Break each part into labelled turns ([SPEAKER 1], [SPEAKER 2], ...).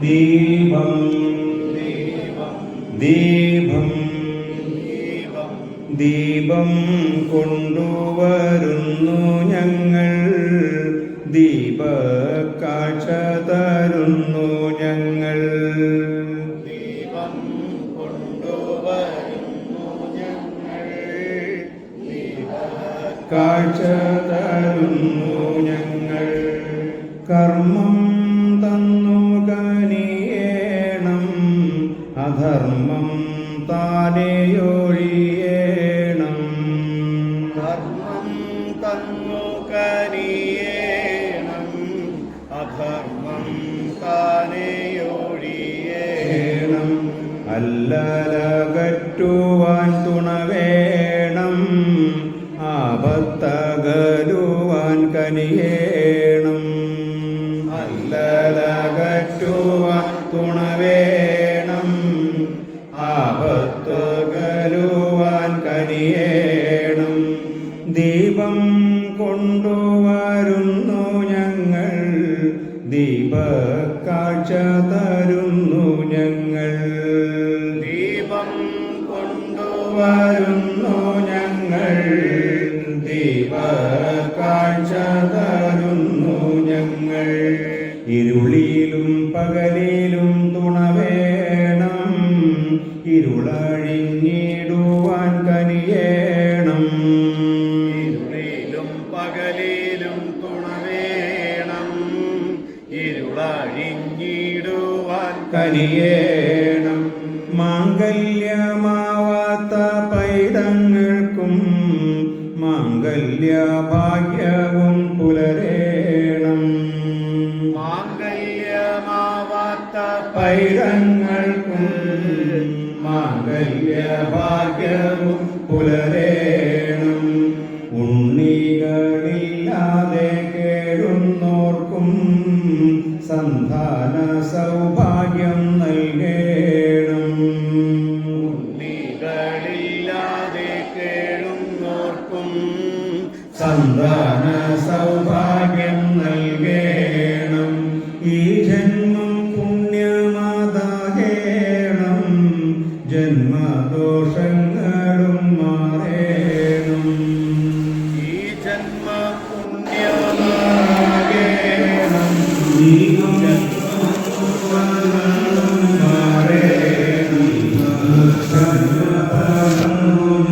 [SPEAKER 1] ദീപം ദീപം കൊണ്ടുവരുന്നു ഞങ്ങൾ. ദീപ കാഴ്ച തരുന്നു ഞങ്ങൾ. കാഴ്ച തരുന്നു കർമ്മം തന്നു കനിയേണം. അധർമ്മം താനെയൊഴിയേണം
[SPEAKER 2] കർമ്മം തന്നു കനിയേണം. അധർമ്മം താനെയൊഴിയേണം
[SPEAKER 1] അല്ലലകറ്റുവാൻ തുണവേണം. ആപത്തകരുവാൻ കനിയേണം. അല്ലലകറ്റുവാൻ തുണ വേണം ആപത്തകലുവാൻ കനിയേണം. ദീപം കൊണ്ടുവരുന്നു ഞങ്ങൾ. ദീപക്കാഴ്ച തരുന്നു ഞങ്ങൾ.
[SPEAKER 2] ദീപം കൊണ്ടുവരുന്നു
[SPEAKER 1] ഞങ്ങൾ. ദീപക്കാഴ്ച തരുന്നു ഞങ്ങൾ. ഇരുളിലും പകലിലും തുണ വേണം ഇരുളഴിഞ്ഞിടുവാൻ കനിയേണം.
[SPEAKER 2] ഇരുളിലും പകലിലും തുണവേണം. ഇരുളഴിഞ്ഞിടുവാൻ
[SPEAKER 1] കനിയേണം. മാംഗല്യമാവാത്ത പൈതങ്ങൾക്കും മാംഗല്യ ഭാഗ്യവും പുലരേണം
[SPEAKER 2] മാംഗല്യമാവാത്ത
[SPEAKER 1] പൈതങ്ങൾക്കും മാംഗല്യ ഭാഗ്യവും പുലരേണം ജന്മദോഷങ്ങളും മാറേണം.
[SPEAKER 2] ഈ ജന്മ
[SPEAKER 1] ആകേണം ഈ ജന്മദോഷങ്ങളും മാറേണം. ജന്മഫലങ്ങളും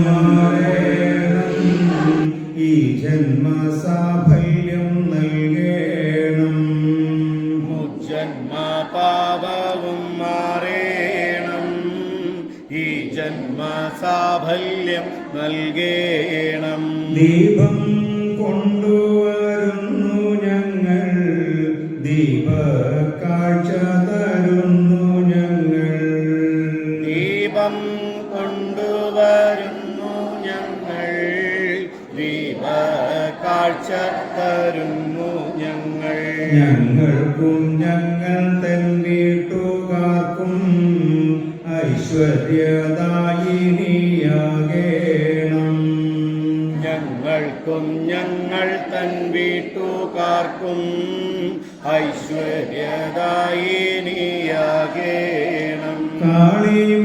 [SPEAKER 1] മാറേണം. ഈ ജന്മസാഫല്യം നൽകേണം
[SPEAKER 2] ഈ ജന്മ സാഫല്യം നൽകേണം.
[SPEAKER 1] ദീപം കൊണ്ടുവരുന്നു ഞങ്ങൾ. ദീപ കാഴ്ച തരുന്നു ഞങ്ങൾ.
[SPEAKER 2] ദീപം കൊണ്ടുവരുന്നു ഞങ്ങൾ. ദീപ കാഴ്ച തരുന്നു ഞങ്ങൾ.
[SPEAKER 1] ഞങ്ങൾക്കും ഞങ്ങൾ ഐശ്വര്യദായിനിയാകേണം
[SPEAKER 2] ഞങ്ങൾക്കും ഞങ്ങൾ തൻ വീട്ടുകാർക്കും ഐശ്വര്യദായിനിയാകേണം
[SPEAKER 1] കാളിമലർക്കാവിൽ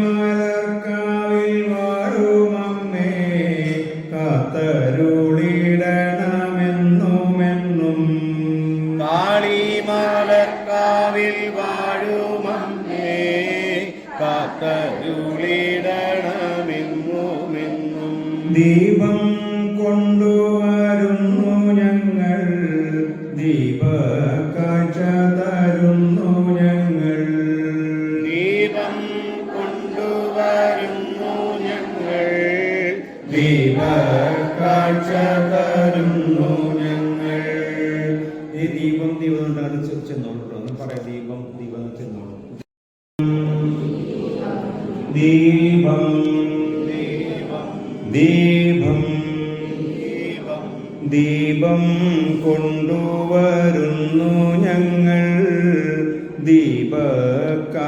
[SPEAKER 1] വാഴുമമ്മേ കാത്തരുളിടണമെന്നുമെന്നും.
[SPEAKER 2] കാളിമാലർക്കാവിൽ വാഴുമമ്മേ
[SPEAKER 1] ദീപം കൊണ്ടുവരുന്നു ഞങ്ങൾ. തരുന്നു ഞങ്ങൾ.
[SPEAKER 2] ദീപം കൊണ്ടുവരുന്നു ഞങ്ങൾ.
[SPEAKER 1] തരുന്നു ഞങ്ങൾ. ഈ ദീപം ദീപം കൊണ്ടാണ് ചെന്നോളൂ പറയാം ദീപം ദീപം ചെന്നോളൂ. ദീപം ദീപം
[SPEAKER 2] ദീപം
[SPEAKER 1] ദീപം കൊണ്ടുവരുന്നു ഞങ്ങൾ ഞങ്ങൾ